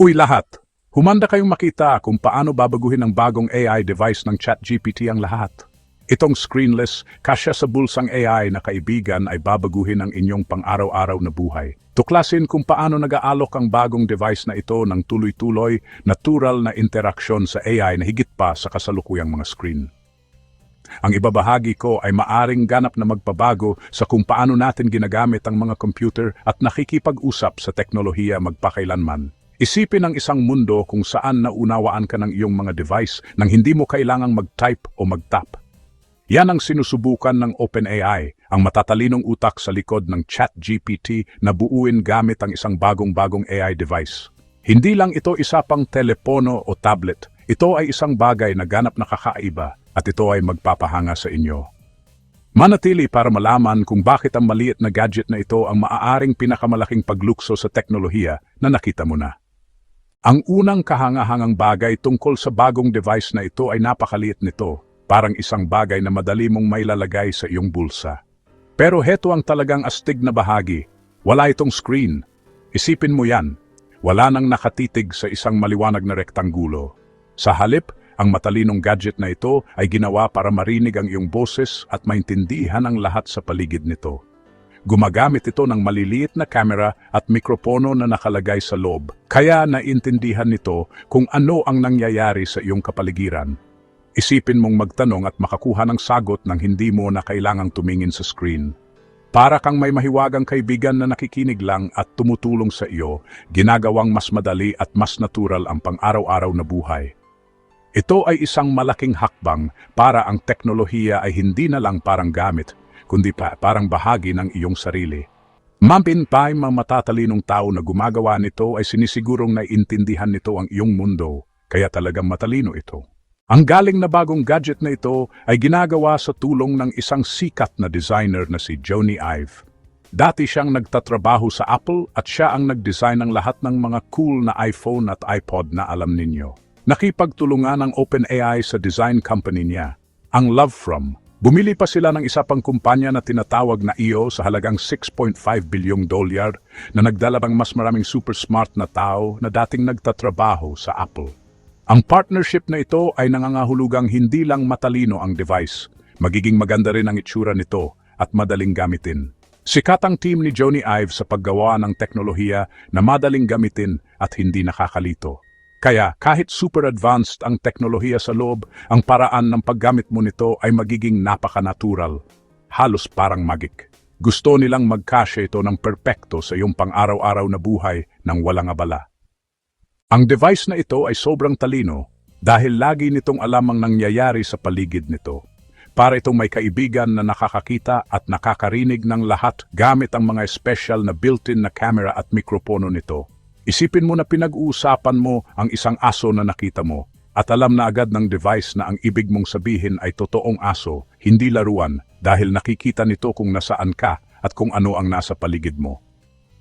Uy lahat, humanda kayong makita kung paano babaguhin ng bagong AI device ng ChatGPT ang lahat. Itong screenless, kasya sa bulsang AI na kaibigan ay babaguhin ang inyong pang-araw-araw na buhay. Tuklasin kung paano nag-aalok ang bagong device na ito ng tuloy-tuloy, natural na interaksyon sa AI na higit pa sa kasalukuyang mga screen. Ang ibabahagi ko ay maaring ganap na magpabago sa kung paano natin ginagamit ang mga computer at nakikipag-usap sa teknolohiya magpakailanman. Isipin ang isang mundo kung saan naunawaan ka ng iyong mga device nang hindi mo kailangang mag-type o mag-tap. Yan ang sinusubukan ng OpenAI, ang matatalinong utak sa likod ng ChatGPT na buuin gamit ang isang bagong-bagong AI device. Hindi lang ito isa pang telepono o tablet, ito ay isang bagay na ganap na kakaiba at ito ay magpapahanga sa inyo. Manatili para malaman kung bakit ang maliit na gadget na ito ang maaaring pinakamalaking paglukso sa teknolohiya na nakita mo na. Ang unang kahangahangang bagay tungkol sa bagong device na ito ay napakaliit nito, parang isang bagay na madali mong mailalagay sa iyong bulsa. Pero heto ang talagang astig na bahagi. Wala itong screen. Isipin mo yan. Wala nang nakatitig sa isang maliwanag na rektanggulo. Sa halip, ang matalinong gadget na ito ay ginawa para marinig ang iyong boses at maintindihan ang lahat sa paligid nito. Gumagamit ito ng maliliit na kamera at mikropono na nakalagay sa loob, kaya naintindihan nito kung ano ang nangyayari sa iyong kapaligiran. Isipin mong magtanong at makakuha ng sagot nang hindi mo na kailangang tumingin sa screen. Para kang may mahiwagang kaibigan na nakikinig lang at tumutulong sa iyo, ginagawang mas madali at mas natural ang pang-araw-araw na buhay. Ito ay isang malaking hakbang para ang teknolohiya ay hindi na lang parang gamit, kundi pa parang bahagi ng iyong sarili. Mampin pa mga matatalinong tao na gumagawa nito ay sinisigurong naiintindihan nito ang iyong mundo, kaya talagang matalino ito. Ang galing na bagong gadget na ito ay ginagawa sa tulong ng isang sikat na designer na si Joni Ive. Dati siyang nagtatrabaho sa Apple at siya ang nag-design ng lahat ng mga cool na iPhone at iPod na alam ninyo. Nakipagtulungan ang OpenAI sa design company niya, ang Love From. Bumili pa sila ng isa pang kumpanya na tinatawag na EO sa halagang 6.5 bilyong dolyar na nagdala ng mas maraming super smart na tao na dating nagtatrabaho sa Apple. Ang partnership na ito ay nangangahulugang hindi lang matalino ang device, magiging maganda rin ang itsura nito at madaling gamitin. Sikat ang team ni Joni Ive sa paggawa ng teknolohiya na madaling gamitin at hindi nakakalito. Kaya kahit super advanced ang teknolohiya sa loob, ang paraan ng paggamit mo nito ay magiging napaka-natural. Halos parang magic. Gusto nilang magkasya ito ng perpekto sa iyong pang-araw-araw na buhay ng walang abala. Ang device na ito ay sobrang talino dahil lagi nitong alam ang nangyayari sa paligid nito. Para itong may kaibigan na nakakakita at nakakarinig ng lahat gamit ang mga special na built-in na camera at mikropono nito. Isipin mo na pinag-uusapan mo ang isang aso na nakita mo at alam na agad ng device na ang ibig mong sabihin ay totoong aso, hindi laruan dahil nakikita nito kung nasaan ka at kung ano ang nasa paligid mo.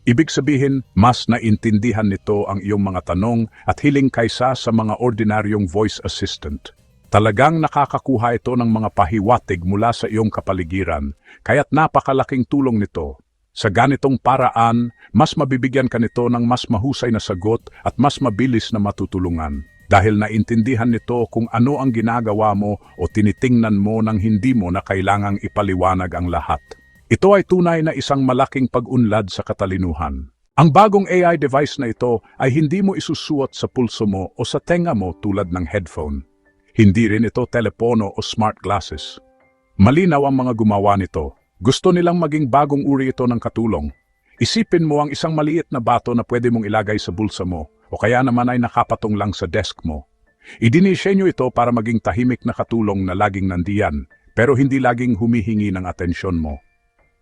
Ibig sabihin, mas naintindihan nito ang iyong mga tanong at hiling kaysa sa mga ordinaryong voice assistant. Talagang nakakakuha ito ng mga pahiwatig mula sa iyong kapaligiran, kaya't napakalaking tulong nito. Sa ganitong paraan, mas mabibigyan ka nito ng mas mahusay na sagot at mas mabilis na matutulungan. Dahil naintindihan nito kung ano ang ginagawa mo o tinitingnan mo nang hindi mo na kailangang ipaliwanag ang lahat. Ito ay tunay na isang malaking pag-unlad sa katalinuhan. Ang bagong AI device na ito ay hindi mo isusuot sa pulso mo o sa tenga mo tulad ng headphone. Hindi rin ito telepono o smart glasses. Malinaw ang mga gumawa nito. Gusto nilang maging bagong uri ito ng katulong. Isipin mo ang isang maliit na bato na pwede mong ilagay sa bulsa mo o kaya naman ay nakapatong lang sa desk mo. Idinisenyo ito para maging tahimik na katulong na laging nandiyan pero hindi laging humihingi ng atensyon mo.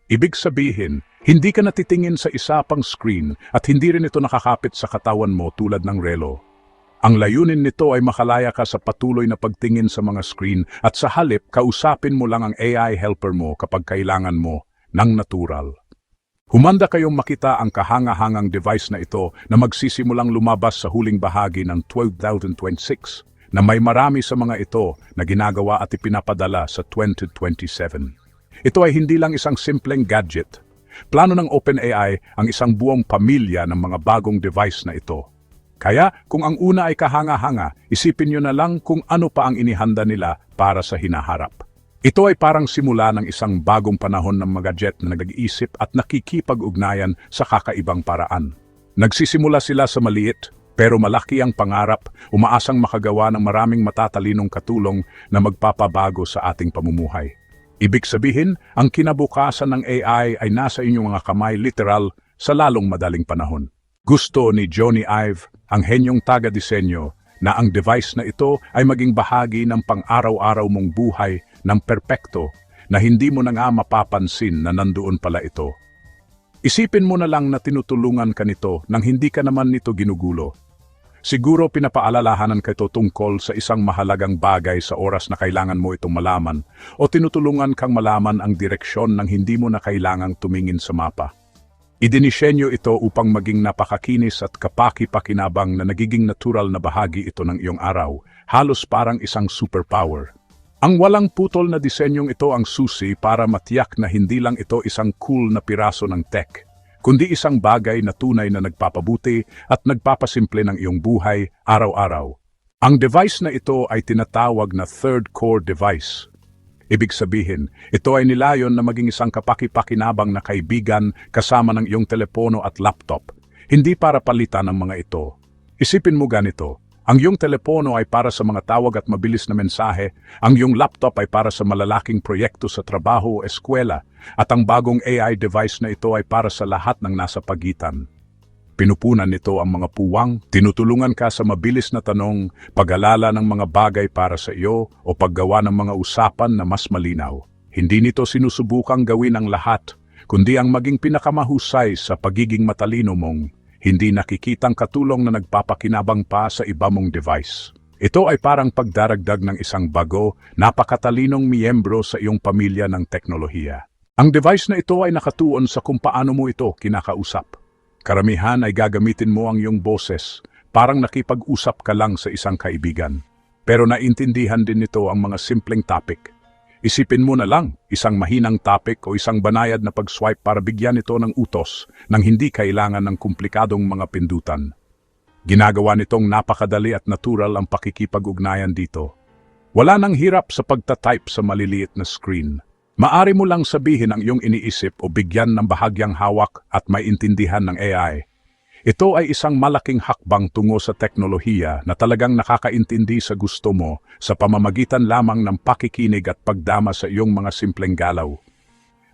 Ibig sabihin, hindi ka natitingin sa isa pang screen at hindi rin ito nakakapit sa katawan mo tulad ng relo. Ang layunin nito ay makalaya ka sa patuloy na pagtingin sa mga screen at sa halip kausapin mo lang ang AI helper mo kapag kailangan mo ng natural. Humanda kayong makita ang kahanga-hangang device na ito na magsisimulang lumabas sa huling bahagi ng 2026 na may marami sa mga ito na ginagawa at ipinapadala sa 2027. Ito ay hindi lang isang simpleng gadget. Plano ng OpenAI ang isang buong pamilya ng mga bagong device na ito. Kaya kung ang una ay kahanga-hanga, isipin nyo na lang kung ano pa ang inihanda nila para sa hinaharap. Ito ay parang simula ng isang bagong panahon ng mga jet na nag-iisip at nakikipag-ugnayan sa kakaibang paraan. Nagsisimula sila sa maliit, pero malaki ang pangarap, umaasang makagawa ng maraming matatalinong katulong na magpapabago sa ating pamumuhay. Ibig sabihin, ang kinabukasan ng AI ay nasa inyong mga kamay literal sa lalong madaling panahon. Gusto ni Johnny Ive, ang henyong taga-disenyo, na ang device na ito ay maging bahagi ng pang-araw-araw mong buhay ng perpekto na hindi mo na nga mapapansin na nandoon pala ito. Isipin mo na lang na tinutulungan ka nito nang hindi ka naman nito ginugulo. Siguro pinapaalalahanan ka ito tungkol sa isang mahalagang bagay sa oras na kailangan mo itong malaman o tinutulungan kang malaman ang direksyon nang hindi mo na kailangang tumingin sa mapa. Idinisenyo ito upang maging napakakinis at kapaki-pakinabang na nagiging natural na bahagi ito ng iyong araw, halos parang isang superpower. Ang walang putol na disenyong ito ang susi para matiyak na hindi lang ito isang cool na piraso ng tech, kundi isang bagay na tunay na nagpapabuti at nagpapasimple ng iyong buhay araw-araw. Ang device na ito ay tinatawag na third core device. Ibig sabihin, ito ay nilayon na maging isang kapaki-pakinabang na kaibigan kasama ng iyong telepono at laptop, hindi para palitan ang mga ito. Isipin mo ganito, ang iyong telepono ay para sa mga tawag at mabilis na mensahe, ang iyong laptop ay para sa malalaking proyekto sa trabaho o eskwela, at ang bagong AI device na ito ay para sa lahat ng nasa pagitan. Pinupunan nito ang mga puwang, tinutulungan ka sa mabilis na tanong, pag-alala ng mga bagay para sa iyo o paggawa ng mga usapan na mas malinaw. Hindi nito sinusubukang gawin ang lahat, kundi ang maging pinakamahusay sa pagiging matalino mong, hindi nakikitang katulong na nagpapakinabang pa sa iba mong device. Ito ay parang pagdaragdag ng isang bago, napakatalinong miyembro sa iyong pamilya ng teknolohiya. Ang device na ito ay nakatuon sa kung paano mo ito kinakausap. Karamihan ay gagamitin mo ang iyong boses, parang nakipag-usap ka lang sa isang kaibigan. Pero naintindihan din nito ang mga simpleng topic. Isipin mo na lang, isang mahinang topic o isang banayad na pag-swipe para bigyan ito ng utos nang hindi kailangan ng komplikadong mga pindutan. Ginagawa nitong napakadali at natural ang pakikipag-ugnayan dito. Wala nang hirap sa pagtatype sa maliliit na screen. Maari mo lang sabihin ang iyong iniisip o bigyan ng bahagyang hawak at may intindihan ng AI. Ito ay isang malaking hakbang tungo sa teknolohiya na talagang nakakaintindi sa gusto mo sa pamamagitan lamang ng pakikinig at pagdama sa iyong mga simpleng galaw.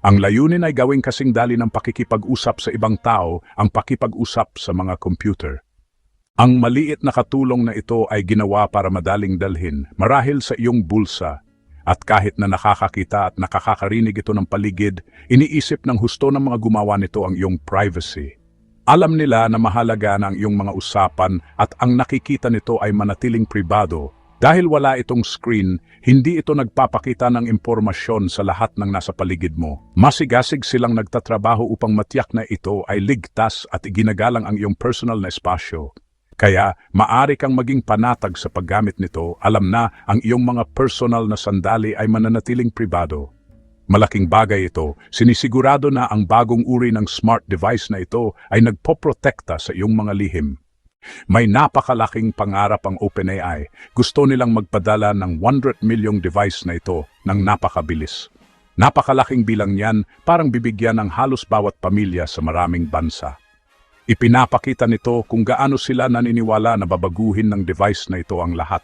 Ang layunin ay gawing kasing dali ng pakikipag-usap sa ibang tao ang pakipag-usap sa mga computer. Ang maliit na katulong na ito ay ginawa para madaling dalhin marahil sa iyong bulsa at kahit na nakakakita at nakakarinig ito ng paligid, iniisip ng husto ng mga gumawa nito ang iyong privacy. Alam nila na mahalaga na ang iyong mga usapan at ang nakikita nito ay manatiling pribado. Dahil wala itong screen, hindi ito nagpapakita ng impormasyon sa lahat ng nasa paligid mo. Masigasig silang nagtatrabaho upang matiyak na ito ay ligtas at iginagalang ang iyong personal na espasyo. Kaya maari kang maging panatag sa paggamit nito, alam na ang iyong mga personal na sandali ay mananatiling pribado. Malaking bagay ito, sinisigurado na ang bagong uri ng smart device na ito ay nagpoprotekta sa iyong mga lihim. May napakalaking pangarap ang OpenAI. Gusto nilang magpadala ng 100 milyong device na ito ng napakabilis. Napakalaking bilang niyan parang bibigyan ng halos bawat pamilya sa maraming bansa. Ipinapakita nito kung gaano sila naniniwala na babaguhin ng device na ito ang lahat.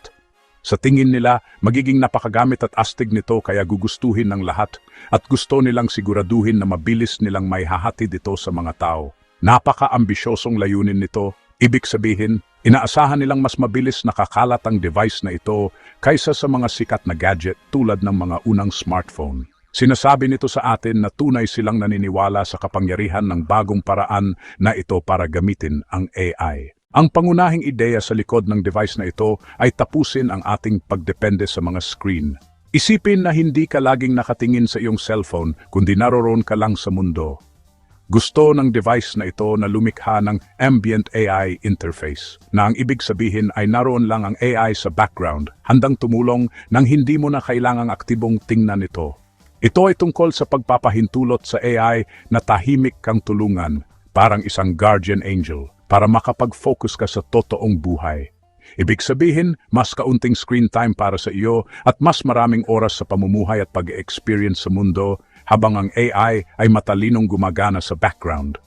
Sa tingin nila, magiging napakagamit at astig nito kaya gugustuhin ng lahat at gusto nilang siguraduhin na mabilis nilang may hahatid ito sa mga tao. Napaka-ambisyosong layunin nito, ibig sabihin, inaasahan nilang mas mabilis nakakalat ang device na ito kaysa sa mga sikat na gadget tulad ng mga unang smartphone. Sinasabi nito sa atin na tunay silang naniniwala sa kapangyarihan ng bagong paraan na ito para gamitin ang AI. Ang pangunahing ideya sa likod ng device na ito ay tapusin ang ating pagdepende sa mga screen. Isipin na hindi ka laging nakatingin sa iyong cellphone kundi naroroon ka lang sa mundo. Gusto ng device na ito na lumikha ng ambient AI interface na ang ibig sabihin ay naroon lang ang AI sa background, handang tumulong nang hindi mo na kailangang aktibong tingnan ito. Ito ay tungkol sa pagpapahintulot sa AI na tahimik kang tulungan, parang isang guardian angel. para makapag-focus ka sa totoong buhay. Ibig sabihin, mas kaunting screen time para sa iyo at mas maraming oras sa pamumuhay at pag-experience sa mundo habang ang AI ay matalinong gumagana sa background.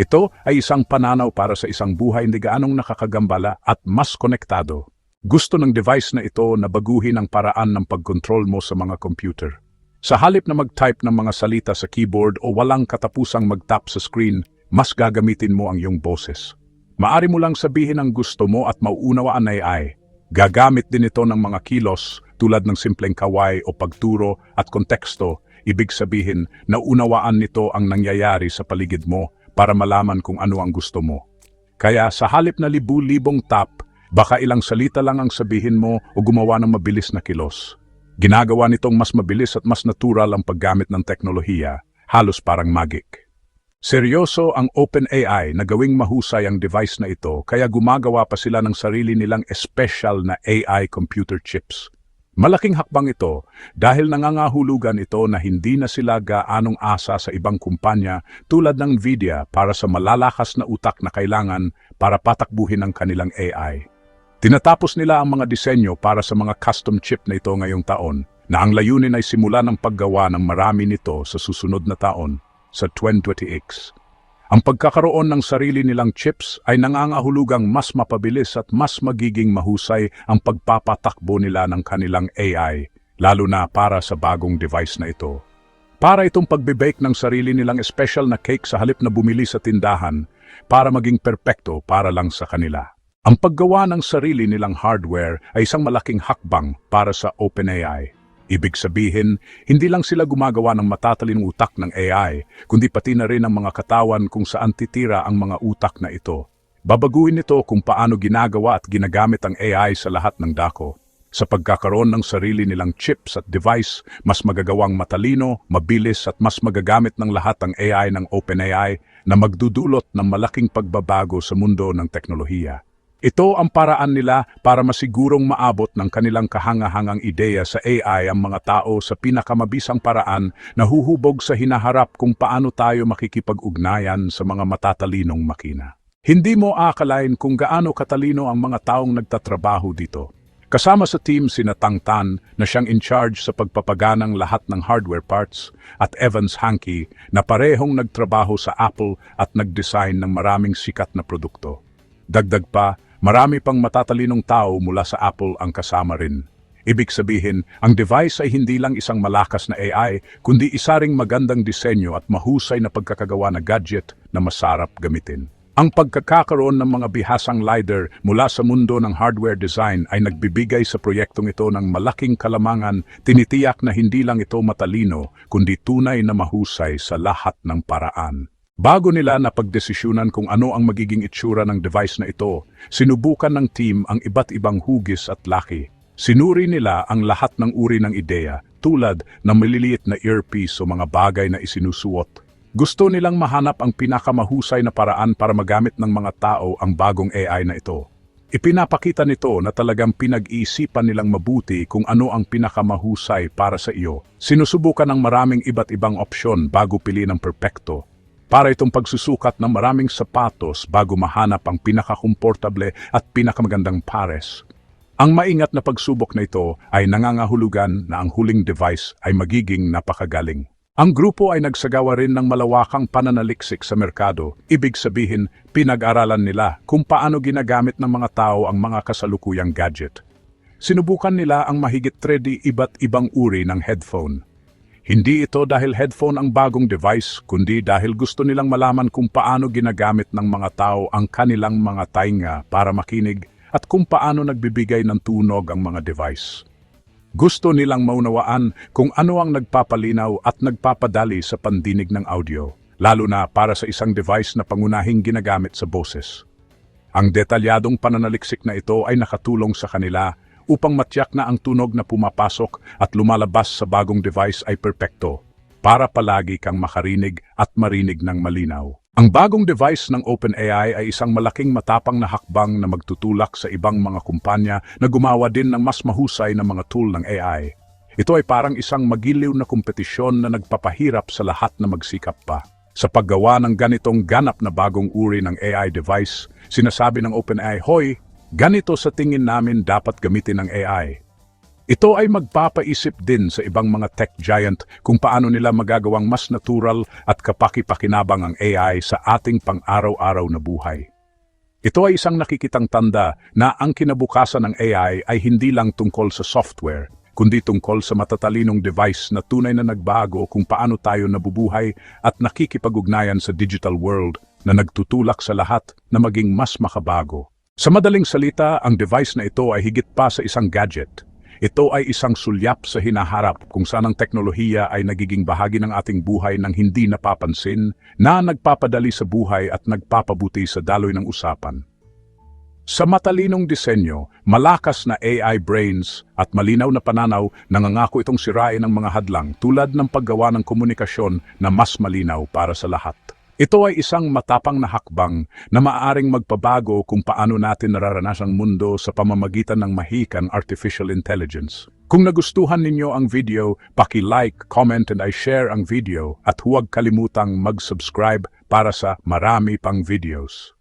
Ito ay isang pananaw para sa isang buhay hindi gaanong nakakagambala at mas konektado. Gusto ng device na ito na baguhin ang paraan ng pagkontrol mo sa mga computer. Sa halip na mag-type ng mga salita sa keyboard o walang katapusang mag-tap sa screen, mas gagamitin mo ang iyong boses. Maari mo lang sabihin ang gusto mo at mauunawaan ng AI. Gagamit din ito ng mga kilos tulad ng simpleng kaway o pagturo at konteksto. Ibig sabihin, naunawaan nito ang nangyayari sa paligid mo para malaman kung ano ang gusto mo. Kaya sa halip na libu-libong tap, baka ilang salita lang ang sabihin mo o gumawa ng mabilis na kilos. Ginagawa nitong mas mabilis at mas natural ang paggamit ng teknolohiya, halos parang magic. Seryoso ang OpenAI na gawing mahusay ang device na ito kaya gumagawa pa sila ng sarili nilang special na AI computer chips. Malaking hakbang ito dahil nangangahulugan ito na hindi na sila gaanong asa sa ibang kumpanya tulad ng Nvidia para sa malalakas na utak na kailangan para patakbuhin ang kanilang AI. Tinatapos nila ang mga disenyo para sa mga custom chip na ito ngayong taon na ang layunin ay simula ng paggawa ng marami nito sa susunod na taon sa 2020X. Ang pagkakaroon ng sarili nilang chips ay nangangahulugang mas mapabilis at mas magiging mahusay ang pagpapatakbo nila ng kanilang AI, lalo na para sa bagong device na ito. Para itong pagbe-bake ng sarili nilang special na cake sa halip na bumili sa tindahan para maging perpekto para lang sa kanila. Ang paggawa ng sarili nilang hardware ay isang malaking hakbang para sa OpenAI. Ibig sabihin, hindi lang sila gumagawa ng matatalinong utak ng AI, kundi pati na rin ang mga katawan kung saan titira ang mga utak na ito. Babaguhin nito kung paano ginagawa at ginagamit ang AI sa lahat ng dako. Sa pagkakaroon ng sarili nilang chips at device, mas magagawang matalino, mabilis at mas magagamit ng lahat ang AI ng OpenAI na magdudulot ng malaking pagbabago sa mundo ng teknolohiya. Ito ang paraan nila para masigurong maabot ng kanilang kahangahangang ideya sa AI ang mga tao sa pinakamabisang paraan na huhubog sa hinaharap kung paano tayo makikipag-ugnayan sa mga matatalinong makina. Hindi mo akalain kung gaano katalino ang mga taong nagtatrabaho dito. Kasama sa team sina Tang Tan na siyang in charge sa pagpapaganang lahat ng hardware parts at Evans Hankey na parehong nagtrabaho sa Apple at nag-design ng maraming sikat na produkto. Dagdag pa, Marami pang matatalinong tao mula sa Apple ang kasama rin. Ibig sabihin, ang device ay hindi lang isang malakas na AI, kundi isa ring magandang disenyo at mahusay na pagkakagawa na gadget na masarap gamitin. Ang pagkakaroon ng mga bihasang LiDAR mula sa mundo ng hardware design ay nagbibigay sa proyektong ito ng malaking kalamangan, tinitiyak na hindi lang ito matalino, kundi tunay na mahusay sa lahat ng paraan. Bago nila napagdesisyonan kung ano ang magiging itsura ng device na ito, sinubukan ng team ang iba't ibang hugis at laki. Sinuri nila ang lahat ng uri ng ideya, tulad ng maliliit na earpiece o mga bagay na isinusuot. Gusto nilang mahanap ang pinakamahusay na paraan para magamit ng mga tao ang bagong AI na ito. Ipinapakita nito na talagang pinag-iisipan nilang mabuti kung ano ang pinakamahusay para sa iyo. Sinusubukan ng maraming iba't ibang opsyon bago pili ng perpekto para itong pagsusukat ng maraming sapatos bago mahanap ang pinakakomportable at pinakamagandang pares. Ang maingat na pagsubok na ito ay nangangahulugan na ang huling device ay magiging napakagaling. Ang grupo ay nagsagawa rin ng malawakang pananaliksik sa merkado, ibig sabihin pinag-aralan nila kung paano ginagamit ng mga tao ang mga kasalukuyang gadget. Sinubukan nila ang mahigit 3D iba't ibang uri ng headphone hindi ito dahil headphone ang bagong device, kundi dahil gusto nilang malaman kung paano ginagamit ng mga tao ang kanilang mga tainga para makinig at kung paano nagbibigay ng tunog ang mga device. Gusto nilang maunawaan kung ano ang nagpapalinaw at nagpapadali sa pandinig ng audio, lalo na para sa isang device na pangunahing ginagamit sa boses. Ang detalyadong pananaliksik na ito ay nakatulong sa kanila upang matyak na ang tunog na pumapasok at lumalabas sa bagong device ay perpekto para palagi kang makarinig at marinig ng malinaw. Ang bagong device ng OpenAI ay isang malaking matapang na hakbang na magtutulak sa ibang mga kumpanya na gumawa din ng mas mahusay na mga tool ng AI. Ito ay parang isang magiliw na kompetisyon na nagpapahirap sa lahat na magsikap pa. Sa paggawa ng ganitong ganap na bagong uri ng AI device, sinasabi ng OpenAI, Hoy, ganito sa tingin namin dapat gamitin ng AI. Ito ay magpapaisip din sa ibang mga tech giant kung paano nila magagawang mas natural at kapaki-pakinabang ang AI sa ating pang-araw-araw na buhay. Ito ay isang nakikitang tanda na ang kinabukasan ng AI ay hindi lang tungkol sa software, kundi tungkol sa matatalinong device na tunay na nagbago kung paano tayo nabubuhay at nakikipag-ugnayan sa digital world na nagtutulak sa lahat na maging mas makabago. Sa madaling salita, ang device na ito ay higit pa sa isang gadget. Ito ay isang sulyap sa hinaharap kung saan ang teknolohiya ay nagiging bahagi ng ating buhay ng hindi napapansin, na nagpapadali sa buhay at nagpapabuti sa daloy ng usapan. Sa matalinong disenyo, malakas na AI brains at malinaw na pananaw nangangako itong sirain ang mga hadlang tulad ng paggawa ng komunikasyon na mas malinaw para sa lahat. Ito ay isang matapang na hakbang na maaaring magpabago kung paano natin nararanas ang mundo sa pamamagitan ng mahikang artificial intelligence. Kung nagustuhan ninyo ang video, paki-like, comment and i-share ang video at huwag kalimutang mag-subscribe para sa marami pang videos.